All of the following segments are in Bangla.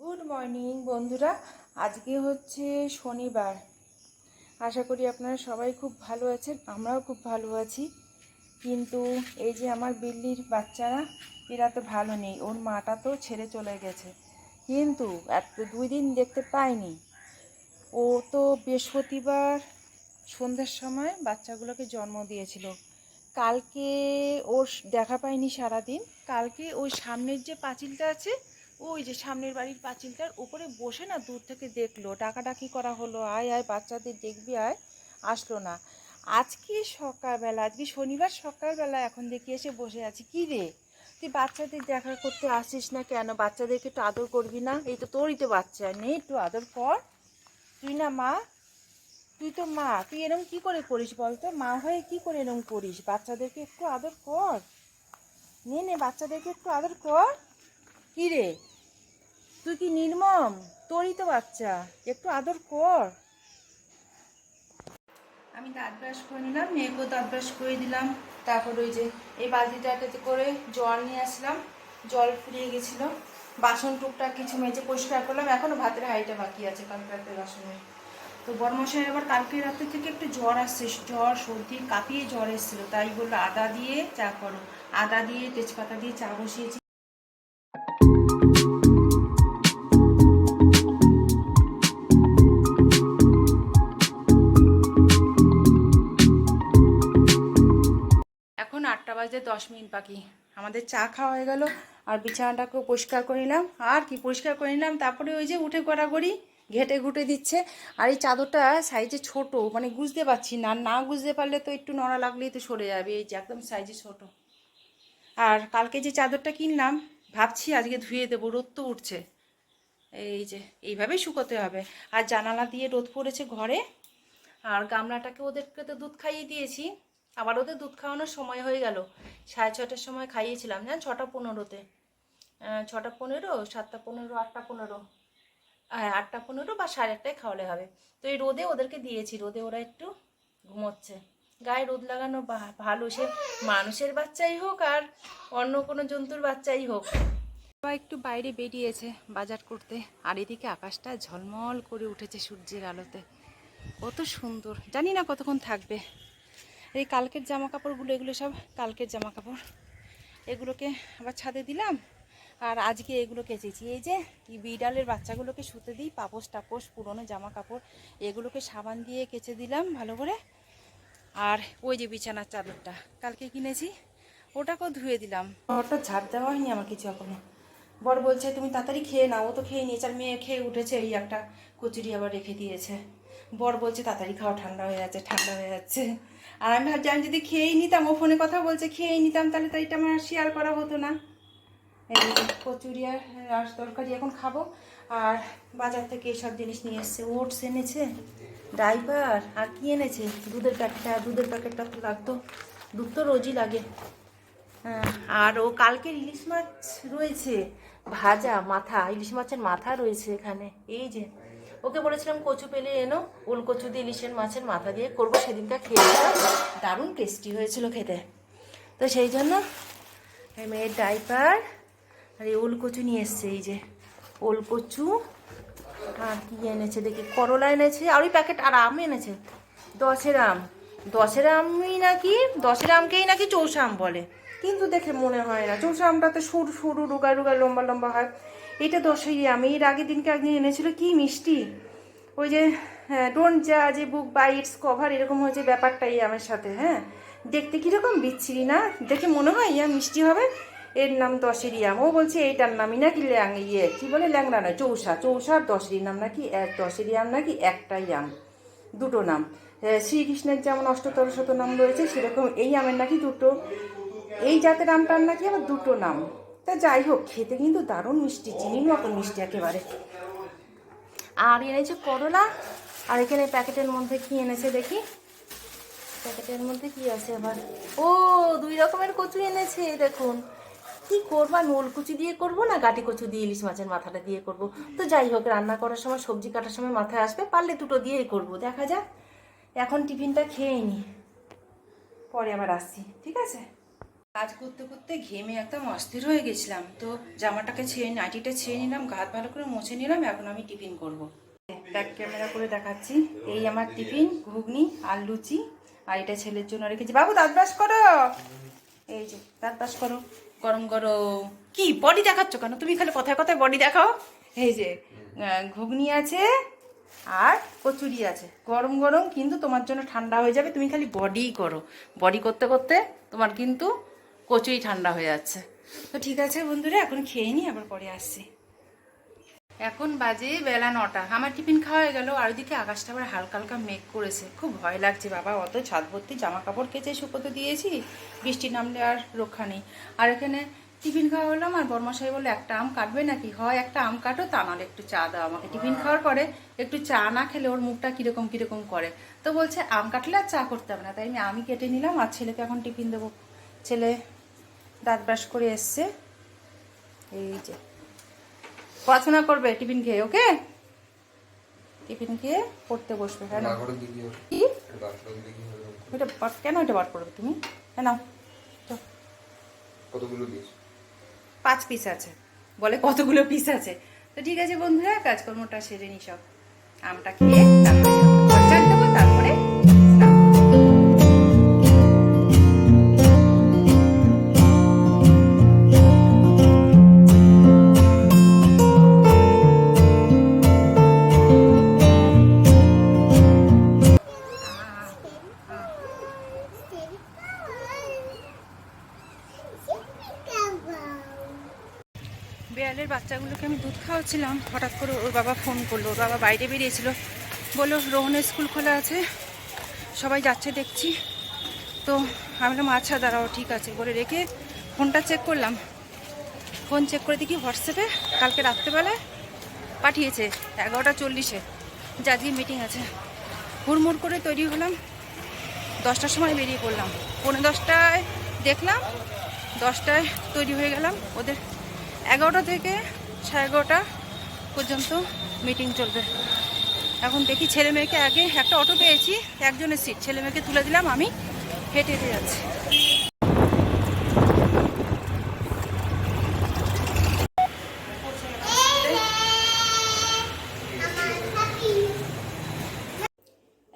গুড মর্নিং বন্ধুরা। আজকে হচ্ছে শনিবার। আশা করি আপনারা সবাই খুব ভালো আছেন, আমরাও খুব ভালো আছি। কিন্তু এই যে আমার বিল্লির বাচ্চারা, এরা তো ভালো নেই, ওর মাটা তো ছেড়ে চলে গেছে। কিন্তু এত দুই দিন দেখতে পাইনি। ও তো বৃহস্পতিবার সন্ধ্যার সময় বাচ্চাগুলোকে জন্ম দিয়েছিল। কালকে ওর দেখা পাইনি সারাদিন। কালকে ওই সামনের যে পাঁচিলটা আছে ওই যে সামনের বাড়ির পাঁচিলটার উপরে বসে না দূর থেকে দেখল। ডাকাডাকি করা হলো? আয় আয়, বাচ্চাদের দেখবি, আয়। আসলো না। আজকে সকালবেলা, আজকে শনিবার সকালবেলা এখন দেখি এসে বসে আছি। কি রে? তুই বাচ্চাদের দেখা করতে আসিস না কেন? বাচ্চাদেরকে একটু আদর করবি না? এই তো তোরই তো বাচ্চা। নেই একটু আদর কর। তুই না মা, তুই তো মা। তুই এরকম কি করে করিস বলতো? মা হয়ে কি করে এরকম করিস? বাচ্চাদেরকে একটু আদর কর। নে নে, বাচ্চাদেরকে একটু আদর কর। কি রে? তুই কি নির্মম? তোরই তো বাচ্চা। একটু আদর কর। আমি দাঁত ব্রাশ করে নিলাম, মেয়েকেও দাঁত ব্রাশ করে দিলাম। তারপর ওই যে এই বালতিটাতে করে জল নিয়ে আসলাম। জল ফুরিয়ে গেছিল। বাসন টুকটাক কিছু মেজে পরিষ্কার করলাম। এখনও ভাতের হাঁড়িটা বাকি আছে কালকে রাতে বাসনের তো বর্মশাই আবার কালকে রাতে থেকে একটু জ্বর আসছে। জ্বর, সর্দি, কাঁপিয়ে জ্বর এসেছিল। তাই বলল আদা দিয়ে চা করো। আদা দিয়ে তেজপাতা দিয়ে চা বসিয়েছি। এখন আটটা বাজে দশ মিনিট বাকি। আমাদের চা খাওয়া হয়ে গেল, আর বিছানাটাকেও পরিষ্কার করে নিলাম। আর কি পরিষ্কার করে নিলাম? তারপরে ওই যে উঠে গড়াগড়ি ঘেটে ঘুটে দিচ্ছে। আর এই চাদরটা সাইজে ছোট মানে বুঝতে পারছি না। না বুঝতে পারলে তো একটু নড়া লাগলেই তো সরে যাবে। এই যে একদম সাইজে ছোট। আর কালকে যে চাদরটা কিনলাম, ভাবছি আজকে ধুয়ে দেবো, রোদ তো উঠছে। এই যে, এইভাবেই শুকোতে হবে। আর জানালা দিয়ে রোদ পড়েছে ঘরে। আর গামলাটাকে ওদেরকে তো দুধ খাইয়ে দিয়েছি। আবার ওদের দুধ খাওয়ানোর সময় হয়ে গেল। সাড়ে ছটার সময় খাইয়েছিলাম, জান? ছটা পনেরোতে। ছটা পনেরো, সাতটা পনেরো, আটটা পনেরো। হ্যাঁ আটটা পনেরো বা সাড়ে আটটায় খাওয়ালে হবে। তো এই রোদে ওদেরকে দিয়েছি, রোদে ওরা একটু ঘুমোচ্ছে। গায়ে রোদ লাগানো ভালো, সে মানুষের বাচ্চাই হোক আর অন্য কোনো জন্তুর বাচ্চাই হোক। একটু বাইরে বেরিয়েছে বাজার করতে, আর এদিকে আকাশটা ঝলমল করে উঠেছে সূর্যের আলোতে। কত সুন্দর। জানি না কতক্ষণ থাকবে। এই কালকের জামা কাপড়গুলো এগুলো সব কালকের জামা কাপড় এগুলোকে আবার ছাদে দিলাম, আর আজকে এগুলো কেচেছি। এই যে বিড়ালের বাচ্চাগুলোকে শুতে দিই, পাপোশ টাপোশ, পুরনো জামা কাপড় এগুলোকে সাবান দিয়ে কেচে দিলাম ভালো করে। আর ওই যে বিছানার চাদরটা, কালকে কিনেছি, ওটাকেও ধুয়ে দিলাম। ওটা ঝাড় দেওয়া হয়নি আমার কিছু এখনও। বর বলছে, তুমি তাড়াতাড়ি খেয়ে নাও, ও তো খেয়ে নিয়েছে, আর মেয়ে খেয়ে উঠেছে, এই একটা কচুরি আবার রেখে দিয়েছে। বর বলছে, তাড়াতাড়ি খাওয়া ঠান্ডা হয়ে যাচ্ছে, ঠান্ডা হয়ে যাচ্ছে। আর আমি ভাবছি আমি যদি খেয়েই নিতাম ও ফোনে কথা বলছে খেয়েই নিতাম তাহলে তো এটা আমার শেয়ার করা হতো না। এই কচুরি আর তরকারি এখন খাব। আর বাজার থেকে এইসব জিনিস নিয়ে এসছে ওটস এনেছে ড্রাইভার আর কি এনেছে? দুধের প্যাকেটটা দুধের প্যাকেটটা তো লাগতো দুধ তো রোজই লাগে। হ্যাঁ, আর ও কালকের ইলিশ মাছ রয়েছে ভাজা মাথা ইলিশ মাছের মাথা রয়েছে এখানে এই যে। ওকে বলেছিলাম, কচু পেলে এনো ওল কচু দিয়ে ইলিশের মাছের মাথা দিয়ে করব সেদিনটা খেয়ে দারুণ টেস্টি হয়েছিল খেতে। তো সেই জন্য মেয়ের ডাইপার আর এই ওল কচু নিয়ে এসছে, এই যে ওল কচু আর কি এনেছে দেখি, করলা এনেছে, আর ওই প্যাকেট আর আম এনেছে। দশের আম। দশের আমই নাকি, দশের আমকেই নাকি চৌষা আম বলে। কিন্তু দেখে মনে হয় না চৌষা আমটা তো সরু সরু, রুগা রুগা, লম্বা লম্বা হয়। এটা দশেরই আম এর আগের দিনকে একদিন এনেছিল, কি মিষ্টি। ওই যে ডোন্ট যা যে বুক বাইটস কভার এরকম হয়েছে ব্যাপারটা এই আমের সাথে হ্যাঁ। দেখতে কীরকম বিচ্ছিরি না? দেখে মনে হয়, ইয়া মিষ্টি হবে। এর নাম দশেরই আম ও বলছে, এইটার নামই নাকি ল্যাং ইয়ে কী বলে? ল্যাংড়া নয়, চৌষা। চৌষা আর দশেরই নাম নাকি এক দশেরই আম নাকি একটাই আম। দুটো নাম। শ্রীকৃষ্ণের যেমন অষ্টতর শত নাম রয়েছে, সেরকম এই আমের নাকি দুটো। এই জাতের আমটার নাকি আবার দুটো নাম। তা যাই হোক, খেতে কিন্তু দারুণ মিষ্টি, চিনির মতো মিষ্টি একেবারে। আর এনেছে করলা, আর এখানে প্যাকেটের মধ্যে কি এনেছে দেখি? প্যাকেটের মধ্যে কি আছে আবার? ও, দুই রকমের কচু এনেছে, দেখুন। কি করবা নোল কুচি দিয়ে করব না গাটি কচু দিয়ে, ইলিশ মাছের মাথাটা দিয়ে করব? তো যাই হোক, রান্না করার সময়, সবজি কাটার সময় মাথায় আসবে, পারলে দুটো দিয়েই করব। দেখা যাক, এখন টিফিনটা খেয়ে নি। পরে আবার আসছি, ঠিক আছে? কাজ করতে করতে ঘেমে একদম অস্থির হয়ে গেছিলাম। তো জামাটাকে ছেড়ে, নাইটিটা ছেড়ে নিলাম গাত ভালো করে মুছে নিলাম, এখন আমি টিফিন করব। ব্যাক ক্যামেরা করে দেখাচ্ছি। এই আমার টিফিন, ঘুগনি আর লুচি। আর এটা ছেলের জন্য রেখেছি। বাবু, দাঁত ব্রাশ করো। এই যে, দাঁত ব্রাশ করো। গরম গরম। কি, বডি দেখাচ্ছ কেন? তুমি খালি কথায় কথায় বডি দেখাও। এই যে ঘুগনি আছে আর কচুরি আছে। গরম গরম, কিন্তু তোমার জন্য ঠান্ডা হয়ে যাবে। তুমি খালি বডি করো। বডি করতে করতে তোমার কিন্তু কচুরি ঠান্ডা হয়ে যাচ্ছে। তো ঠিক আছে বন্ধুরা এখন খেয়ে নিই আবার পরে আসছি। এখন বাজে বেলা নটা। আমার টিফিন খাওয়া হয়ে গেল আর ওইদিকে আকাশটা আবার হালকা হালকা মেঘ করেছে। খুব ভয় লাগছে বাবা অত ছাদ ভর্তি জামা কাপড় কেচে শুকোতে দিয়েছি বৃষ্টি নামলে আর রক্ষা নেই। আর এখানে টিফিন খাওয়া হলাম আর বর্মশাই বলল একটা আম কাটবে নাকি? হয় একটা আম কাটো তা নাহলে একটু চা দাও আমাকে। টিফিন খাওয়ার পরে একটু চা না খেলে ওর মুখটা কীরকম কীরকম করে। তো বলছে আম কাটলে আর চা করতে হবে না। তাই আমি আমি কেটে নিলাম আর ছেলেকে এখন টিফিন দেবো। ছেলে দাঁত ব্রাশ করে এসছে। এই যে। পড়াশোনা করবে টিফিন খেয়ে ওকে? টিফিন খেয়ে পড়তে বসবে কেন কি। ওইটা বার- কেন ওইটা বার করবে তুমি? কেন কতগুলো দিয়েছ পাঁচ পিস আছে। বলে কতগুলো পিস আছে? তো ঠিক আছে বন্ধুরা কাজকর্মটা সেরে নি সব। আমটা খেয়ে তারপরে দেবো তারপরে আমি হঠাৎ করে ওর বাবা ফোন করল। ওর বাবা বাইরে বেরিয়েছিল। বলল, রোহনের স্কুল খোলা আছে, সবাই যাচ্ছে দেখছি। তো আমি বললাম আচ্ছা দাঁড়াও, ঠিক আছে। বলে রেখে ফোনটা চেক করলাম। ফোন চেক করে দেখি হোয়াটসঅ্যাপে কালকে রাত্রেবেলায় পাঠিয়েছে, এগারোটা চল্লিশে। যে আজকে মিটিং আছে। হুড়মুড় করে তৈরি হলাম। দশটার সময় বেরিয়ে পড়লাম। পনেরো দশটায় দেখলাম, দশটায় তৈরি হয়ে গেলাম। ওদের এগারোটা থেকে সাড়ে এগারোটা পর্যন্ত মিটিং চলবে। এখন দেখি ছেলে মেয়েকে আগে একটা অটো পেয়েছি, একজনের সিট ছেলে মেয়েকে তুলে দিলাম, আমি হেঁটে হেঁটে যাচ্ছি।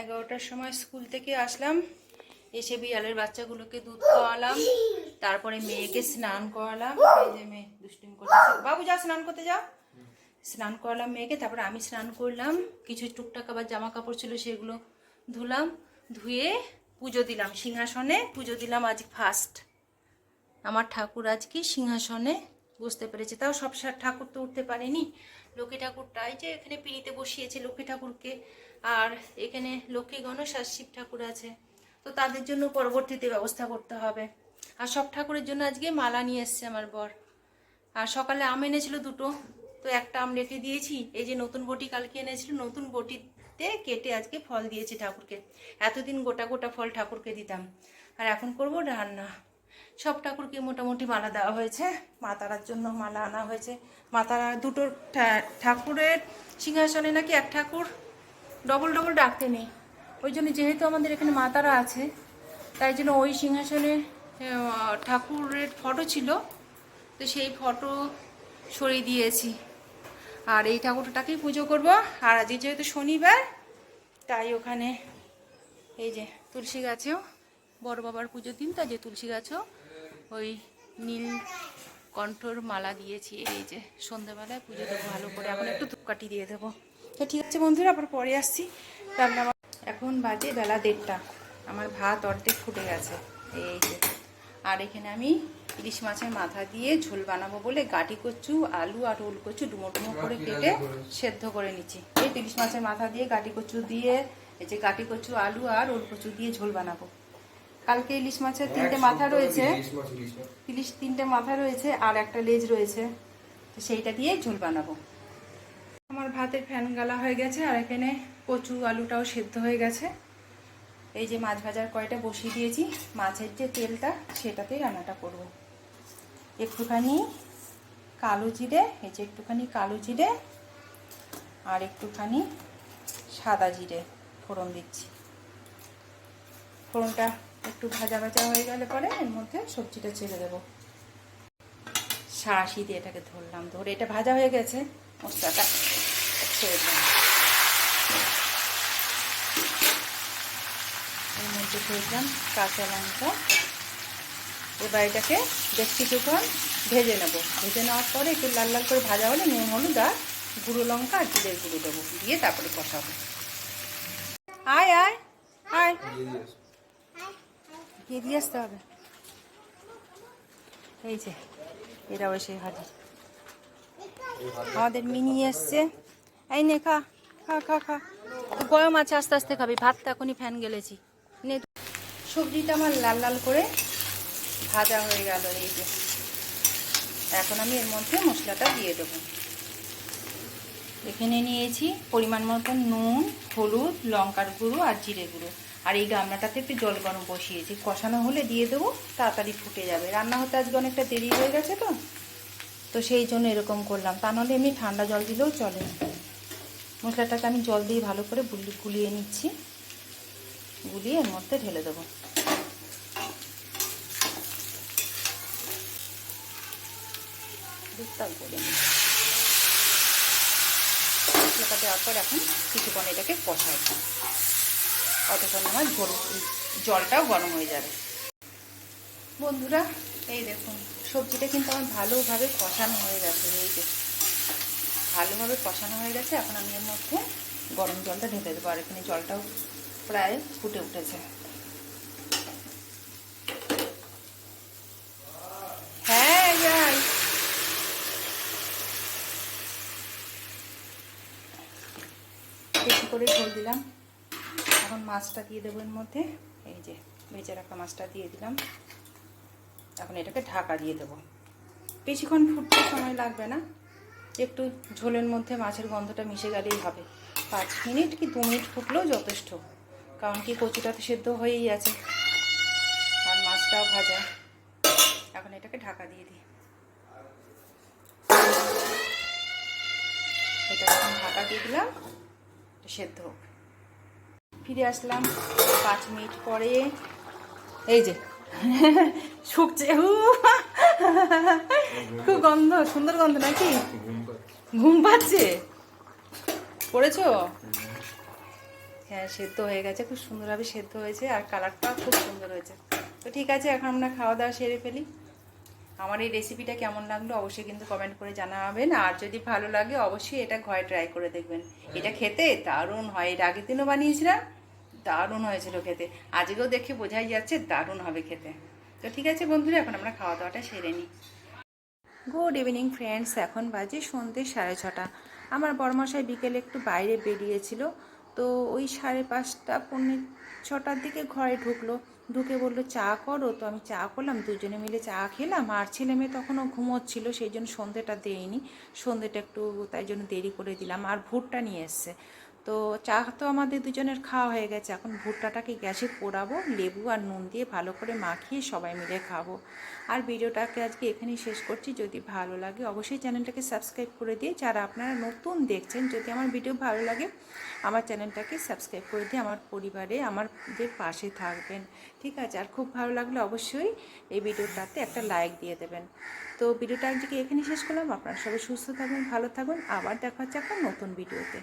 এগারোটার সময় স্কুল থেকে আসলাম, এসে বিড়ালের বাচ্চাগুলোকে দুধ খাওয়ালাম, তারপরে মেয়েকে স্নান করালাম। এই যে মেয়ে দুষ্টুমি করতেছে বাবু, যা, স্নান করতে যাও স্নান করালাম মেয়েকে, তারপরে আমি স্নান করলাম, কিছু টুকটাক আবার জামা কাপড় ছিল সেগুলো ধুলাম, ধুয়ে পুজো দিলাম, সিংহাসনে পুজো দিলাম আজ ফার্স্ট আমার ঠাকুর আজকে সিংহাসনে বসতে পেরেছে, তাও সব ঠাকুর তো উঠতে পারেনি। লক্ষ্মী ঠাকুরটাই যে এখানে পিড়িতে বসিয়েছে লক্ষ্মী ঠাকুরকে, আর এখানে লক্ষ্মী গণেশ আর শিব ঠাকুর আছে। তো তাদের জন্য পরবর্তীতে ব্যবস্থা করতে হবে। আর সব ঠাকুরের জন্য আজকে মালা নিয়ে এসছে আমার বর। আর সকালে আম এনেছিল দুটো তো একটা আম রেখে দিয়েছি। এই যে নতুন বটি কালকে এনেছিল, নতুন বটিতে কেটে আজকে ফল দিয়েছি ঠাকুরকে। এতদিন গোটা গোটা ফল ঠাকুরকে দিতাম। আর এখন করব রান্না। সব ঠাকুরকে মোটামুটি মালা দেওয়া হয়েছে। মা তারার জন্য মালা আনা হয়েছে। মা তারা দুটো ঠা- ঠাকুরের সিংহাসনে নাকি এক ঠাকুর ডবল ডবল ডাকতে নেই। ওই জন্য যেহেতু আমাদের এখানে মা তারা আছে, তাই জন্য ওই সিংহাসনে ঠাকুরের ফটো ছিল। তো সেই ফটো সরিয়ে দিয়েছি। আর এই ঠাকুরটাকেই পুজো করব। আর আজকে যেহেতু শনিবার, তাই ওখানে এই যে তুলসী গাছেও, বড় বাবার পুজো দিন, তাই যে তুলসী গাছেও ওই নীল কণ্ঠর মালা দিয়েছি। এই যে সন্ধ্যাবেলায় পুজো দেবো ভালো করে। এখন একটু ধূপকাঠি দিয়ে দেবো। তো ঠিক আছে বন্ধুরা, আবার পরে আসছি। রান্না এখন বাজে বেলা দেড়টা। আমার ভাত অর্ধেক ফুটে গেছে। এই যে। আর এখানে আমি ইলিশ মাছের মাথা দিয়ে ঝোল বানাবো বলে গাটি কচু আলু আর ওল কচু ডুমো ডুমো করে কেটে সেদ্ধ করে নিচ্ছি। এই ইলিশ মাছের মাথা দিয়ে গাটি কচু দিয়ে এই যে গাটি কচু আলু আর ওল কচু দিয়ে ঝোল বানাবো। কালকে ইলিশ মাছের তিনটে মাথা রয়েছে। ইলিশ তিনটে মাথা রয়েছে আর একটা লেজ রয়েছে। তো সেইটা দিয়ে ঝোল বানাবো। আমার ভাতের ফ্যান গালা হয়ে গেছে আর এখানে কচু আলুটাও সেদ্ধ হয়ে গেছে। এই যে মাছ ভাজার কয়টা বসিয়ে দিয়েছি মাছের যে তেলটা সেটাতেই রান্নাটা করব। একটুখানি কালো জিরে, এই যে একটুখানি কালো জিরে আর একটুখানি সাদা জিরে ফোড়ন দিচ্ছি। ফোড়নটা একটু ভাজা ভাজা হয়ে গেলে পরে এর মধ্যে সবজিটা ছেড়ে দেবো। সাঁড়াশি দিয়ে এটাকে ধরলাম, ধরে এটা ভাজা হয়ে গেছে, মশলাটা ছেড়ে দিলাম। এর মধ্যে ছেড়েছিলাম কাঁচা লঙ্কা। এবার এটাকে বেশ কিছুক্ষণ ভেজে নেব। ভেজে নেওয়ার পরে একটু লাল লাল করে ভাজা হলে নুন, হলুদ আর গুঁড়ো লঙ্কা আর জিরের গুঁড়ো দেবো। দিয়ে তারপরে কষাবো। আয় আয় আয়। গিয়ে দিয়ে আসতে হবে। এই যে, এরাও এসে হাজির আমাদের মিনি এসছে। এই নে, খা খা খা খা। গরম আছে, আস্তে আস্তে খাবি। ভাতটা এখনই ফ্যান গেলেছি। নে, সবজিটা আমার লাল লাল করে ভাজা হয়ে গেল এই যে। এখন আমি এর মধ্যে মশলাটা দিয়ে দেবো। এখানে নিয়েছি পরিমাণ মতো নুন, হলুদ, লঙ্কার গুঁড়ো আর জিরে গুঁড়ো। আর এই গামলাটাতে একটু জল গরম বসিয়েছি। কষানো হলে দিয়ে দেবো, তাড়াতাড়ি ফুটে যাবে। রান্না হতে আজকে অনেকটা দেরি হয়ে গেছে তো? তো সেই জন্য এরকম করলাম। তা নাহলে এমনি ঠান্ডা জল দিলেও চলে। মশলাটাকে আমি জল দিয়ে ভালো করে গুলিয়ে নিচ্ছি। গুলিয়ে এর মধ্যে ঢেলে দেবো। দুধটা করে নিই দেওয়ার পর এখন কিছুক্ষণ এটাকে কষাই অতক্ষণ আমার জলটাও গরম হয়ে যাবে। বন্ধুরা, এই দেখুন, সবজিটা কিন্তু আমার ভালোভাবে কষানো হয়ে গেছে, এই যে। ভালোভাবে কষানো হয়ে গেছে, এখন আমি এর মধ্যে গরম জলটা ঢেলে দেবো, আর এখানে জলটাও প্রায় ফুটে উঠেছে হ্যাঁ যাই বেশি করে ঝোল দিলাম। এখন মাছটা দিয়ে দেবো এর মধ্যে। এই যে ভেজে রাখা মাছটা দিয়ে দিলাম। এখন এটাকে ঢাকা দিয়ে দেবো। বেশিক্ষণ ফুটতে সময় লাগবে না। একটু ঝোলের মধ্যে মাছের গন্ধটা মিশে গেলেই হবে। পাঁচ মিনিট কি দু মিনিট ফুটলেও যথেষ্ট। কারণ কি কচুটা তো সেদ্ধ হয়েই আছে। আর মাছটাও ভাজা। এখন এটাকে ঢাকা দিয়ে দিই। এটা এখন ঢাকা দিয়ে দিলাম। সেদ্ধ হোক। ফিরে আসলাম পাঁচ মিনিট পরে। এই যে, শুকছে খুব গন্ধ, সুন্দর গন্ধ নাকি। ঘুম পাচ্ছে? পড়েছো? হ্যাঁ সেদ্ধ হয়ে গেছে, খুব সুন্দরভাবে সেদ্ধ হয়েছে, আর কালারটা খুব সুন্দর হয়েছে। তো ঠিক আছে, এখন আমরা খাওয়া দাওয়া সেরে ফেলি। আমার এই রেসিপিটা কেমন লাগল অবশ্যই কিন্তু কমেন্ট করে জানাবেন। আর যদি ভালো লাগে অবশ্যই এটা ঘরে ট্রাই করে দেখবেন। এটা খেতে দারুণ হয়। এর আগের দিনও বানিয়েছিলাম দারুণ হয়েছিল খেতে। আজকেও দেখে বোঝাই যাচ্ছে দারুণ হবে খেতে। তো ঠিক আছে বন্ধুরা এখন আমরা খাওয়া দাওয়াটা সেরে নিই। গুড ইভিনিং ফ্রেন্ডস এখন বাজে সন্ধ্যে সাড়ে ছটা। আমার বড়মশাই বিকেলে একটু বাইরে বেরিয়েছিল। তো ওই সাড়ে পাঁচটা পৌনে ছটার দিকে ঘরে ঢুকলো। ঢুকে বলল, চা করো? তো আমি চা করলাম, দুজনে মিলে চা খেলাম। আর ছেলে মেয়ে তখনও ঘুমোচ্ছিল, সেই জন্য সন্ধেটা দেয়নি। সন্ধেটা একটু তাই জন্য দেরি করে দিলাম। আর ভুটটা নিয়ে এসছে। তো চা তো আমাদের দুজনের খাওয়া হয়ে গেছে। এখন ভুট্টাটাকে গ্যাসে পোড়াবো, লেবু আর নুন দিয়ে ভালো করে মাখিয়ে সবাই মিলে খাব। আর ভিডিওটাকে আজকে এখানেই শেষ করছি। যদি ভালো লাগে অবশ্যই চ্যানেলটাকে সাবস্ক্রাইব করে দিয়ে, যারা আপনারা নতুন দেখছেন, যদি আমার ভিডিও ভালো লাগে, আমার চ্যানেলটাকে সাবস্ক্রাইব করে দিয়ে আমার পরিবারে, আমাদের পাশে থাকবেন। ঠিক আছে? আর খুব ভালো লাগলে অবশ্যই এই ভিডিওটাতে একটা লাইক দিয়ে দেবেন। তো ভিডিওটা আজকে এখানেই শেষ করলাম। আপনারা সবাই সুস্থ থাকবেন ভালো থাকবেন আবার দেখা হচ্ছে একটা নতুন ভিডিওতে।